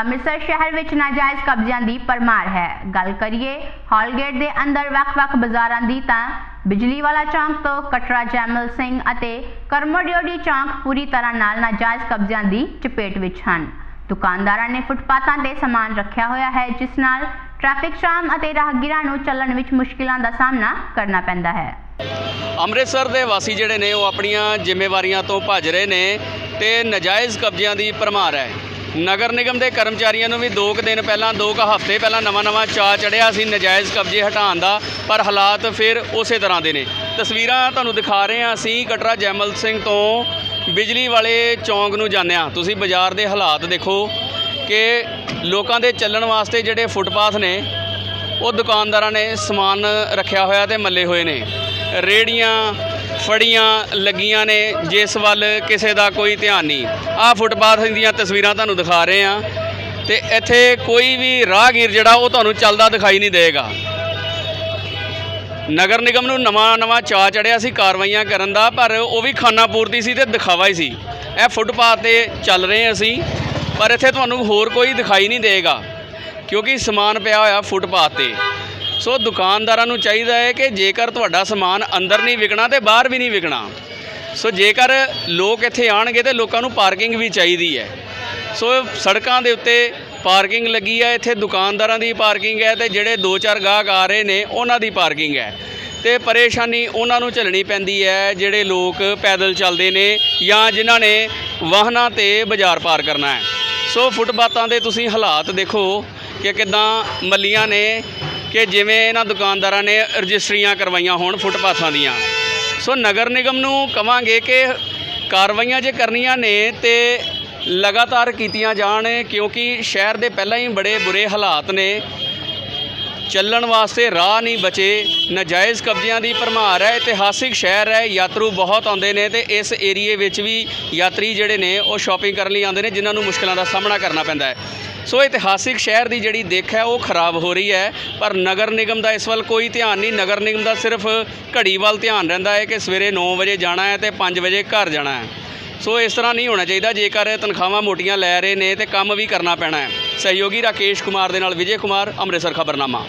ਅੰਮ੍ਰਿਤਸਰ ਸ਼ਹਿਰ ਵਿੱਚ ਨਾਜਾਇਜ਼ ਕਬਜ਼ਿਆਂ ਦੀ ਪਰਮਾਰ ਹੈ। ਗੱਲ ਕਰੀਏ ਹਾਲਗੇਟ ਦੇ ਅੰਦਰ ਵੱਖ-ਵੱਖ ਬਾਜ਼ਾਰਾਂ ਦੀ ਤਾਂ ਬਿਜਲੀ ਵਾਲਾ ਚੌਂਕ ਤੋਂ ਕਟਰਾ ਜੈਮਲ ਸਿੰਘ ਅਤੇ ਕਰਮੋਡਿਓਡੀ ਚੌਂਕ ਪੂਰੀ ਤਰ੍ਹਾਂ ਨਾਲ ਨਾਜਾਇਜ਼ ਕਬਜ਼ਿਆਂ ਦੀ ਚਪੇਟ ਵਿੱਚ ਹਨ। ਦੁਕਾਨਦਾਰਾਂ ਨੇ ਫੁੱਟਪਾਥਾਂ ਤੇ ਸਮਾਨ ਰੱਖਿਆ ਹੋਇਆ ਹੈ, ਜਿਸ ਨਾਲ ਟ੍ਰੈਫਿਕ ਜਾਮ ਅਤੇ ਰਾਹਗੀਰਾਂ ਨੂੰ ਚੱਲਣ ਵਿੱਚ ਮੁਸ਼ਕਿਲਾਂ ਦਾ ਸਾਹਮਣਾ ਕਰਨਾ ਪੈਂਦਾ ਹੈ। ਅੰਮ੍ਰਿਤਸਰ ਦੇ ਵਾਸੀ ਜਿਹੜੇ ਨੇ, ਉਹ ਆਪਣੀਆਂ ਜ਼ਿੰਮੇਵਾਰੀਆਂ ਤੋਂ ਭੱਜ ਰਹੇ ਨੇ ਤੇ ਨਾਜਾਇਜ਼ ਕਬਜ਼ਿਆਂ ਦੀ ਭਰਮਾਰ ਹੈ। ਨਗਰ ਨਿਗਮ ਦੇ ਕਰਮਚਾਰੀਆਂ ਨੂੰ ਵੀ 2 ਕੁ ਦਿਨ ਪਹਿਲਾਂ 2 ਕੁ ਹਫ਼ਤੇ ਪਹਿਲਾਂ ਨਵਾਂ-ਨਵਾਂ ਚਾਅ ਚੜਿਆ ਸੀ ਨਜਾਇਜ਼ ਕਬਜ਼ੇ ਹਟਾਉਣ ਦਾ, ਪਰ ਹਾਲਾਤ ਫਿਰ ਉਸੇ ਤਰ੍ਹਾਂ ਦੇ ਨੇ। ਤਸਵੀਰਾਂ ਤੁਹਾਨੂੰ ਦਿਖਾ ਰਹੇ ਹਾਂ ਅਸੀਂ ਕਟਰਾ ਜੈਮਲ ਸਿੰਘ ਤੋਂ ਬਿਜਲੀ ਵਾਲੇ ਚੌਂਕ ਨੂੰ ਜਾਂਦੇ ਹਾਂ। ਤੁਸੀਂ ਬਾਜ਼ਾਰ ਦੇ ਹਾਲਾਤ ਦੇਖੋ ਕਿ ਲੋਕਾਂ ਦੇ ਚੱਲਣ ਵਾਸਤੇ ਜਿਹੜੇ ਫੁੱਟਪਾਥ ਨੇ, ਉਹ ਦੁਕਾਨਦਾਰਾਂ ਨੇ ਸਮਾਨ ਰੱਖਿਆ ਹੋਇਆ ਤੇ ਮੱਲੇ ਹੋਏ ਨੇ। ਰੇੜੀਆਂ ਫੜੀਆਂ ਲੱਗੀਆਂ ਨੇ, ਜਿਸ ਵੱਲ ਕਿਸੇ ਦਾ ਕੋਈ ਧਿਆਨ ਨਹੀਂ। ਆਹ ਫੁੱਟਪਾਥ ਦੀਆਂ ਤਸਵੀਰਾਂ ਤੁਹਾਨੂੰ ਦਿਖਾ ਰਹੇ ਆ ਤੇ ਇੱਥੇ ਕੋਈ ਵੀ ਰਾਹਗੀਰ ਜਿਹੜਾ, ਉਹ ਤੁਹਾਨੂੰ ਚੱਲਦਾ ਦਿਖਾਈ ਨਹੀਂ ਦੇਗਾ। ਨਗਰ ਨਿਗਮ ਨੂੰ ਨਵਾਂ ਨਵਾਂ ਚਾ ਚੜਿਆ ਸੀ ਕਾਰਵਾਈਆਂ ਕਰਨ ਦਾ, ਪਰ ਉਹ ਵੀ ਖਾਨਾ ਪੂਰਤੀ ਸੀ ਤੇ ਦਿਖਾਵਾ ਹੀ ਸੀ। ਇਹ ਫੁੱਟਪਾਥ ਤੇ ਚੱਲ ਰਹੇ ਅਸੀਂ, ਪਰ ਇੱਥੇ ਤੁਹਾਨੂੰ ਹੋਰ ਕੋਈ ਦਿਖਾਈ ਨਹੀਂ ਦੇਗਾ, ਕਿਉਂਕਿ ਸਮਾਨ ਪਿਆ ਹੋਇਆ ਫੁੱਟਪਾਥ ਤੇ। ਸੋ ਦੁਕਾਨਦਾਰਾਂ ਨੂੰ ਚਾਹੀਦਾ ਹੈ ਕਿ ਜੇਕਰ ਤੁਹਾਡਾ ਸਮਾਨ ਅੰਦਰ ਨਹੀਂ ਵਿਕਣਾ ਤੇ ਬਾਹਰ ਵੀ ਨਹੀਂ ਵਿਕਣਾ। ਸੋ ਜੇਕਰ ਲੋਕ ਇੱਥੇ ਆਣਗੇ ਤੇ ਲੋਕਾਂ ਨੂੰ ਪਾਰਕਿੰਗ ਵੀ ਚਾਹੀਦੀ ਹੈ। ਸੋ ਸੜਕਾਂ ਦੇ ਉੱਤੇ ਪਾਰਕਿੰਗ ਲੱਗੀ ਹੈ, ਇੱਥੇ ਦੁਕਾਨਦਾਰਾਂ ਦੀ ਪਾਰਕਿੰਗ ਹੈ ਤੇ ਜਿਹੜੇ ਦੋ ਚਾਰ ਗਾਹਕ ਆ ਰਹੇ ਨੇ, ਉਹਨਾਂ ਦੀ ਪਾਰਕਿੰਗ ਹੈ। ਤੇ ਪਰੇਸ਼ਾਨੀ ਉਹਨਾਂ ਨੂੰ ਝੱਲਣੀ ਪੈਂਦੀ ਹੈ, ਜਿਹੜੇ ਲੋਕ ਪੈਦਲ ਚੱਲਦੇ ਨੇ ਜਾਂ ਜਿਨ੍ਹਾਂ ਨੇ ਵਾਹਨਾਂ ਤੇ ਬਾਜ਼ਾਰ ਪਾਰ ਕਰਨਾ ਹੈ। ਸੋ ਫੁੱਟਪਾਥਾਂ ਦੇ ਤੁਸੀਂ ਹਾਲਾਤ ਦੇਖੋ ਕਿ ਕਿਦਾਂ ਮੱਲੀਆਂ ਨੇ ਕਿ ਜਿਵੇਂ ਇਹਨਾਂ ਦੁਕਾਨਦਾਰਾਂ ਨੇ ਰਜਿਸਟਰੀਆਂ ਕਰਵਾਈਆਂ ਹੋਣ ਫੁੱਟਪਾਥਾਂ ਦੀਆਂ। ਸੋ ਨਗਰ ਨਿਗਮ ਨੂੰ ਕਵਾਂਗੇ ਕਿ ਕਾਰਵਾਈਆਂ ਜੇ ਕਰਨੀਆਂ ਨੇ ਤੇ ਲਗਾਤਾਰ ਕੀਤੀਆਂ ਜਾਣ, ਕਿਉਂਕਿ ਸ਼ਹਿਰ ਦੇ ਪਹਿਲਾਂ ਹੀ ਬੜੇ ਬੁਰੇ ਹਾਲਾਤ ਨੇ। ਚੱਲਣ ਵਾਸਤੇ ਰਾਹ ਨਹੀਂ ਬਚੇ, ਨਜਾਇਜ਼ ਕਬਜ਼ਿਆਂ ਦੀ ਭਰਮਾਰ ਹੈ, ਇਤਿਹਾਸਿਕ ਸ਼ਹਿਰ ਹੈ, ਯਾਤਰੂ ਬਹੁਤ ਆਉਂਦੇ ਨੇ ਤੇ ਇਸ ਏਰੀਏ ਵਿੱਚ ਵੀ ਯਾਤਰੀ ਜਿਹੜੇ ਨੇ ਉਹ ਸ਼ਾਪਿੰਗ ਕਰਨ ਲਈ ਆਉਂਦੇ ਨੇ, ਜਿਨ੍ਹਾਂ ਨੂੰ ਮੁਸ਼ਕਲਾਂ ਦਾ ਸਾਹਮਣਾ ਕਰਨਾ ਪੈਂਦਾ ਹੈ। ਸੋ ਇਤਿਹਾਸਿਕ ਸ਼ਹਿਰ ਦੀ ਜਿਹੜੀ ਦੇਖ ਹੈ ਉਹ ਖਰਾਬ ਹੋ ਰਹੀ ਹੈ, ਪਰ ਨਗਰ ਨਿਗਮ ਦਾ ਇਸ ਵੱਲ ਕੋਈ ਧਿਆਨ ਨਹੀਂ। ਨਗਰ ਨਿਗਮ ਦਾ ਸਿਰਫ ਘੜੀ ਵੱਲ ਧਿਆਨ ਰਹਿੰਦਾ ਹੈ ਕਿ ਸਵੇਰੇ 9 ਵਜੇ ਜਾਣਾ ਹੈ ਤੇ 5 ਵਜੇ ਘਰ ਜਾਣਾ ਹੈ। ਸੋ ਇਸ ਤਰ੍ਹਾਂ ਨਹੀਂ ਹੋਣਾ ਚਾਹੀਦਾ, ਜੇਕਰ ਤਨਖਾਹਾਂ ਮੋਟੀਆਂ ਲੈ ਰਹੇ ਨੇ ਤੇ ਕੰਮ ਵੀ ਕਰਨਾ ਪੈਣਾ ਹੈ। ਸਹਿਯੋਗੀ ਰਾਕੇਸ਼ ਕੁਮਾਰ ਦੇ ਨਾਲ ਵਿਜੇ ਕੁਮਾਰ, ਅੰਮ੍ਰਿਤਸਰ ਖਬਰਨਾਮਾ।